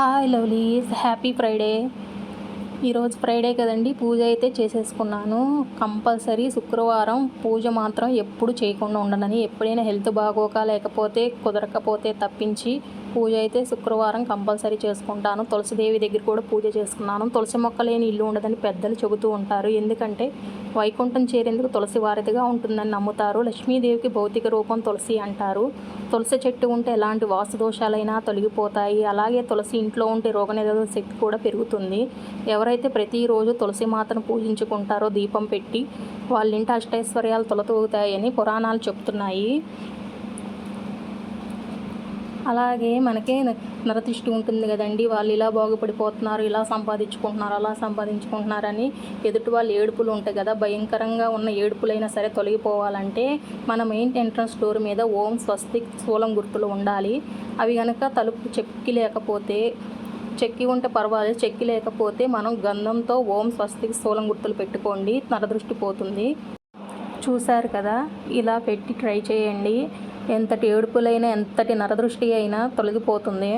Hi lovelies happy Friday. ఈరోజు Friday కదండి పూజ అయితే చేసేసుకున్నాను. కంపల్సరీ శుక్రవారం పూజ మాత్రం ఎప్పుడు చేయకుండా ఉండనని ఎప్పుడైనా హెల్త్ బాగోక లేకపోతే కుదరకపోతే తప్పించి పూజ అయితే శుక్రవారం కంపల్సరీ చేసుకుంటాను. తులసిదేవి దగ్గర కూడా పూజ చేసుకున్నాను. తులసి మొక్క లేని ఇల్లు ఉండదని పెద్దలు చెబుతూ ఉంటారు. ఎందుకంటే వైకుంఠం చేరేందుకు తులసి వారిదిగా ఉంటుందని నమ్ముతారు. లక్ష్మీదేవికి భౌతిక రూపం తులసి అంటారు. తులసి చెట్టు ఉంటే ఎలాంటి వాసుదోషాలైనా తొలగిపోతాయి. అలాగే తులసి ఇంట్లో ఉంటే రోగనిరోధక శక్తి కూడా పెరుగుతుంది. ఎవరైతే ప్రతిరోజు తులసి మాతను పూజించుకుంటారో దీపం పెట్టి వాళ్ళ ఇంటి అష్టైశ్వర్యాలు తొలతూగుతాయని పురాణాలు చెప్తున్నాయి. అలాగే మనకే నరతిష్టి ఉంటుంది కదండి. వాళ్ళు ఇలా బాగుపడిపోతున్నారు ఇలా సంపాదించుకుంటున్నారు అలా సంపాదించుకుంటున్నారని ఎదుటి వాళ్ళు ఏడుపులు ఉంటాయి కదా. భయంకరంగా ఉన్న ఏడుపులైనా సరే తొలగిపోవాలంటే మన మెయిన్ ఎంట్రన్స్ డోర్ మీద ఓం స్వస్తిక్ స్థూలం గుర్తులు ఉండాలి. అవి కనుక తలుపు చెక్కి లేకపోతే చెక్కి ఉంటే పర్వాలేదు. చెక్కి లేకపోతే మనం గంధంతో ఓం స్వస్తిక్ స్థూలం గుర్తులు పెట్టుకోండి. నరదృష్టి పోతుంది. చూశారు కదా? ఇలా పెట్టి ట్రై చేయండి. ఎంతటి ఏడుపులైనా ఎంతటి నరదృష్టి అయినా తొలగిపోతుంది.